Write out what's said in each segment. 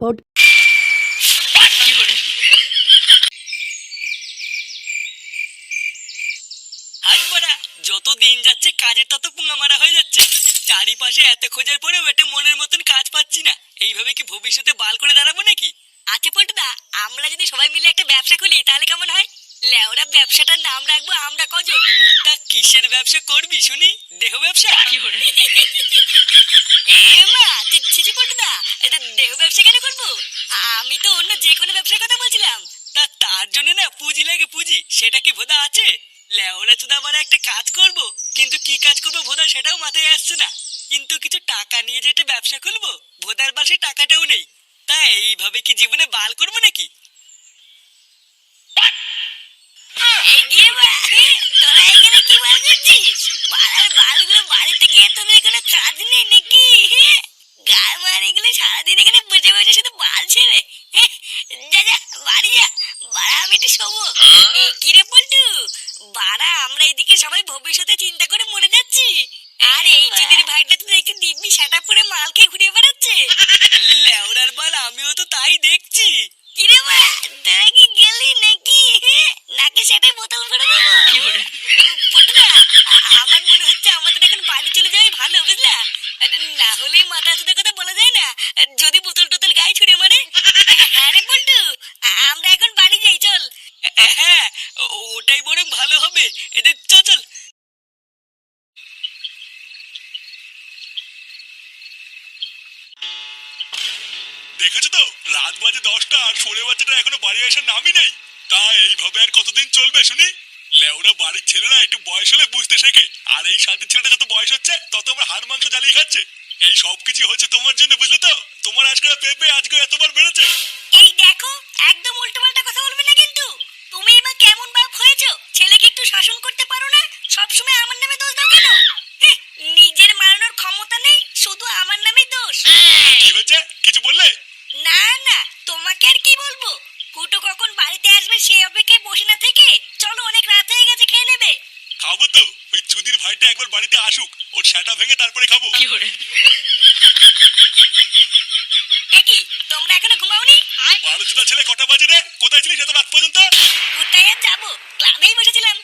পড যত দিন যাচ্ছে কাজের তত পুঙ্গা মারা হয়ে যাচ্ছে। চারিপাশে এত খোঁজার পরেও একটা মনের মতন কাজ পাচ্ছি না। এইভাবে কি ভবিষ্যতে বাল করে দাঁড়াবো নাকি? আচ্ছা পল্টুদা আমরা যদি সবাই মিলে একটা ব্যবসা খুলি তাহলে কেমন হয়? লেওরা ব্যবসাটার নাম রাখব আমরা কজন? তা কিসের ব্যবসা করবি শুনি? দেহ ব্যবসা? এমা ছিচি পল্টুদা দেহ ব্যবসা কেন করব? আমি তো অন্য যে কোনো ব্যবসার কথা বলছিলাম। তা তার জন্য না পুঁজি লাগে পুঁজি, সেটা কি ভোদা আছে? লেওরা চুদা আবার একটা কাজ করব, কিন্তু কি কাজ করব ভোদা সেটাও মাথায় আসছে না। কিন্তু কিছু টাকা নিয়ে যে একটা ব্যবসা খুলবো, ভোদার পাশে টাকাটাও নেই। তা এইভাবে কি জীবনে বাল করব নাকি? এখানে বাড়িতে গিয়ে তোদের কোনো কাজ নেই সারাদিন এখানে বসে বসে শুধু বাল ছেড়ে যা যা বাড়ি যা। বাড়া আমি একটু শোবো। কি রে পল্টু? বাড়া আমরা এদিকে সবাই ভবিষ্যতে চিন্তা করে মরে যাচ্ছি। আর এই চিদির ভাইটা তো দেখে দিব্যি সেটা পরে মাল খেয়ে ঘুরে বেড়াচ্ছে লেওরার বাল আমিও তো তাই দেখছি কিরে বা তোরা কি গেলি নাকি নাকি সেটাই বোতল ভরে দেবো পটুদা আমার মনে হচ্ছে আমাদের এখন বাড়ি চলে যাওয়াই ভালো বুঝলা আরে না হলে মাথা চুদের কথা বলা যায় না যদি বোতল টোতল গায়ে ছুড়ে মারে হ্যাঁ রে পল্টু আমরা এখন বাড়ি যাই চল হ্যাঁ ওটাই বরং ভালো হবে এদের চল চল দেখেছ তো? রাত বাজে দশটা আর সরে বাচ্চাটা এখনও বাড়ি আসার নামই নেই। তা এইভাবে আর কতদিন চলবে শুনি? লেওরা বাড়ির ছেলেরা একটু বয়স হলে বুঝতে শেখে। আর এই শান্তির ছেলেটা যত বয়স হচ্ছে, তত আমার হাড় মাংস জ্বালিয়ে খাচ্ছে। এই সব কিছু হচ্ছে তোমার জন্য, বুঝলে তো? তোমার আজকে পেঁপে আজকে এতবার বেড়েছে। এই দেখো, একদম উল্টোপাল্টা কথা বলবে না কিন্তু। তুমি এবার কেমন বাপ হয়েছো? ছেলেকে একটু শাসন করতে পারো না? সবসময় আমার নামে দোষ দাও কেন হেহ, নিজের মারানোর ক্ষমতা নেই শুধু আমার নামেই দোষ কি হয়েছে কিছু বললে না না তোমাকে আর কি বলব কুটু কখন বাড়িতে আসবে সে অপেক্ষায় বসে না থেকে চলো অনেক রাত হয়ে গেছে খেয়ে নেবে খাব তো। ওই চুদির ভাইটা একবার বাড়িতে আসুক। ওর সেটা ভেঙে তারপরে খাব। একই তোমরা এখনও ঘুমাওনি? বারো চুদা ছেলে কটা বাজে রে? কোথায় ছিলিস এত রাত পর্যন্ত? কোথায় আর যাব? ক্লাবেই বসেছিলাম।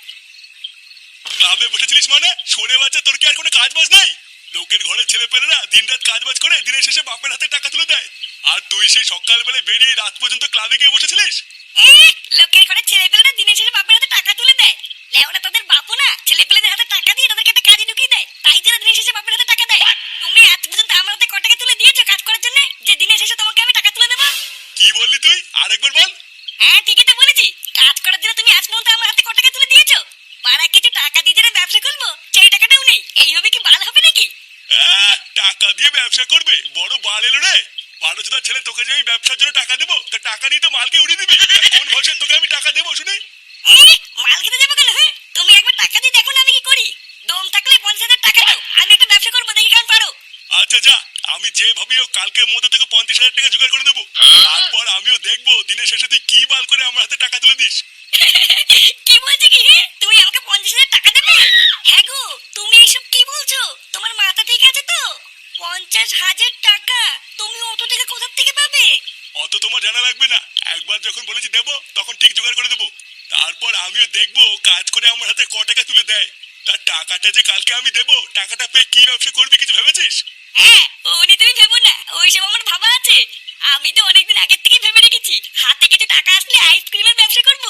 ক্লাবে বসেছিলিস মানে? সরে বাচ্চা তোর কি আর কোনো কাজ বাজ নাই? লোকের ঘরে ছেলে পেলেরা দিন রাত কাজ বাজ করে দিনের শেষে বাপের হাতে টাকা তুলে দেয়। আর তুই সেই সকালবেলায় বেরিয়ে রাত পর্যন্ত ক্লাবে গিয়ে বসেছিলিস? লোকের ঘরে ছেলেপেলেরা দিনের শেষে বাপের হাতে টাকা তুলে দেয়। লেওনা তোদের বাপু না? ছেলেপেলেদের হাতে টাকা দিয়ে তাদেরকে একটা কাজে ঢুকিয়ে দেয়। তাই তারা দিনের শেষে বাপের হাতে টাকা দেয়। তুমি আজ পর্যন্ত আমার হাতে ক টাকা তুলে দিয়েছ কাজ করার জন্য? যে দিনের শেষে তোমাকে আমি টাকা তুলে দেবো। কি বললি তুই? আরেকবার বল। হ্যাঁ ঠিকই তো বলেছি। কাজ করার জন্য তুমি আজ পর্যন্ত আমার হাতে ক টাকা তুলে দিয়েছ? পাড়া কিছু টাকা দিয়ে যেটা ব্যবসা করব সেই টাকাটাও নেই। এইভাবে কি ভালো হবে নাকি? আহ, টাকা দিয়ে ব্যবসা করবে। বড় বাল এলো রে। বারো ছেলে তোকে যে আমি ব্যবসার জন্য টাকা দেবো তা টাকা নিয়ে তো মালকে উড়িয়ে দিবি। কোন ভরসায় তোকে আমি টাকা দেবো শুনি? মাল খেতে যাব কেন হ্যাঁ? তুমি একবার টাকা দিয়ে দেখো না আমি কি করি। দম থাকলে পঞ্চাশ হাজার টাকা দাও আমি একটা ব্যবসা করব দেখি কেমন পারো। আচ্ছা যা আমি যে ভাবি কালকের মধ্যে থেকে পঞ্চাশ হাজার টাকা জোগাড় করে দেবো। তারপর আমিও দেখব দিনের শেষে তুই কি বাল করে আমার হাতে টাকা তুলে দিস। কি বলছে কি হে? তুমি আমাকে পঞ্চাশ হাজার টাকা দেবে? হ্যাঁ গো তুমি এসব কি বলছো? তোমার মাথা ঠিক আছে তো? পঞ্চাশ হাজার টাকা তুমি অত থেকে কোথার থেকে পাবে? অত তোমার জানা লাগবে না। একবার যখন বলেছি দেবো তখন ঠিক জোগাড় করে দেবো। তারপর আমিও দেখব কাজ করে আমার হাতে ক টাকা তুলে দেয়। তার টাকাটা যে কালকে আমি দেবো টাকাটা পেয়ে কি ব্যবসা করবি কিছু ভেবেছিস? হ্যাঁ ওনি তুমি ভেবো না ওইসব আমার ভাবা আছে। আমি তো অনেকদিন আগের থেকে ভেবে রেখেছি হাতে কিছু টাকা আসলে আইসক্রিমের ব্যবসা করব।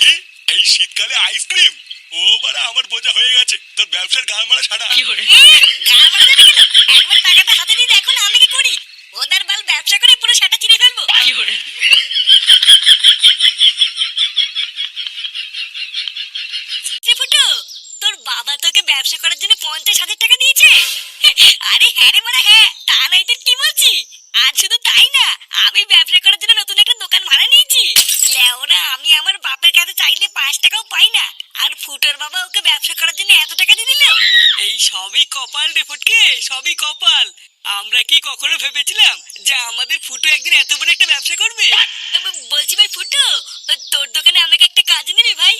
কি? এই শীতকালে আইসক্রিম? ও বারা আমার বোঝা হয়ে গেছে তোর ব্যবসার গাল মারা ছাড়া এ, গাল মারা একবার টাকাটা হাতে দিয়ে দেখো না আমি কি করি? ওদার বাল ব্যবসা করে পুরো সেটা চিনে ফেলব সে ফুটো তোর বাবা তোকে ব্যবসা করার জন্য পঞ্চাশ হাজার টাকা দিয়েছে? আরে হ্যাঁ রে মারা হ্যাঁ তা নাই তোর কি বলছি? আর শুধু তাই না আমি ব্যবসা করার জন্য নতুন একটা দোকান ভাড়া নিয়েছি। লেওরা আমি আমার বাপের কাছে চাইলে পাঁচ টাকাও পাই না। আর ফুটোর বাবা ওকে ব্যবসা করার জন্য এত টাকা দিয়ে দিল? এই সবই কপাল রে ফটকে সবই কপাল। আমরা কি কখনো ভেবেছিলাম যে আমাদের ফুটো একদিন এত বড় একটা ব্যবসা করবে? বলছি ভাই ফুটো তোর দোকানে আমাকে একটা কাজ নিবি ভাই?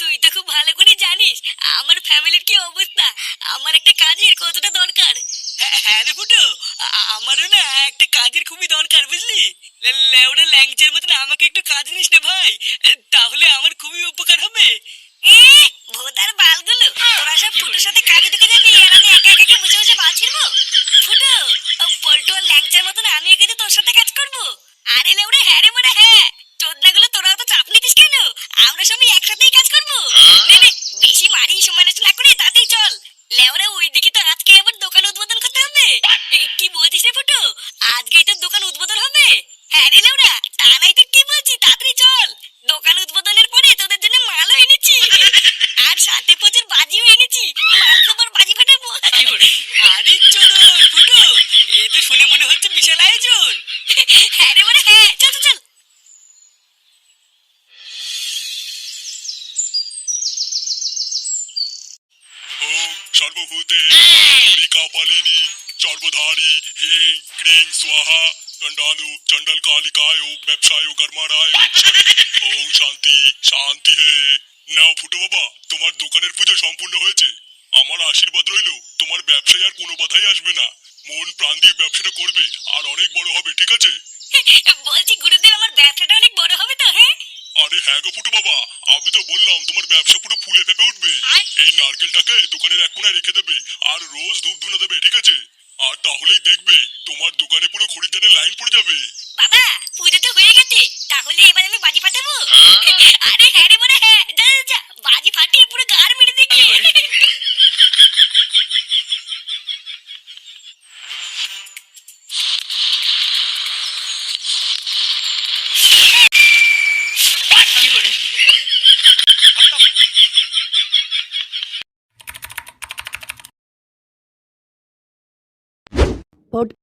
তুই তো খুব ভালো করে জানিস আমার ফ্যামিলির কি অবস্থা? আমার একটা কাজের কতটা দরকার? হ্যাঁ রে ফুটো আমারও না একটা কাজের খুবই দরকার বুঝলি? লেওড়া ল্যাংচার মতন আমাকে একটু কাজ নিস না ভাই তাহলে আমার খুবই উপকার হবে। ভোদার বালগুলো তোরা সব ফুটোর সাথে কাজে ঢুকে যাবি আর আমি একা একা বসে বসে মাছ ছিড়বো? ফুটো পল্টু আর ল্যাংচার মতন আমিও কিন্তু তোর সাথে কাজ করব। আরে লেউড়ে হ্যাঁ রে মোড়া হ্যাঁ চোদনাগুলো তোরা তো চাপ নিতিস কেন আমরা সবাই একসাথেই কাজ করব নে নে বেশি মারি সময় নষ্ট না করে তাতেই চল লেওরা ওইদিকে তো আজকে আবার দোকান উদ্বোধন করতে হবে এ, কি বলছিস রে ফুটো আজকেই তো দোকান উদ্বোধন হবে হ্যাঁ রে লেওরা তা নাই তো কি বলছি তাড়াতাড়ি চল দোকান উদ্বোধনের পরে তোদের জন্য মালও এনেছি আর সাথে প্রচুর বাজিও এনেছি মাল খাবার বাজি ফাটাবো আরে চোদন ফুটো এ তো শুনে মনে হচ্ছে বিশাল আয়োজন হ্যাঁ রে মানে হ্যাঁ চল চল চল সর্বভূতে হিং ক্রিং, স্বাহা কালিকায় কর্মারায়। শান্তি শান্তি হে। নাও ফুটো বাবা, তোমার দোকানের পুজো সম্পূর্ণ হয়েছে। আমার আশীর্বাদ রইল, তোমার ব্যবসায় আর কোনো বাধাই আসবে না মন প্রাণ দিয়ে ব্যবসাটা করবে আর অনেক বড় হবে ঠিক আছে বলছি গুরুদেব আমার ব্যবসাটা অনেক বড় হবে তো হ্যাঁ আরে হ্যাঁ গো ফুটু বাবা আমি তো বললাম তোমার ব্যবসা পুরো ফুলে ফেপে উঠবে। এই নারকেলটাকে দোকানের এক কোনায় রেখে দেবে আর রোজ ধূপ ধুনা দেবে ঠিক আছে? আর তাহলেই দেখবে তোমার দোকানে পুরো খরিদ্দারের লাইন পড়ে যাবে। বাবা পুজো তো হয়ে গেছে তাহলে এবার আমি বাজি ফাটাবো? আরে হ্যাঁ রে মনে হ্যাঁ hot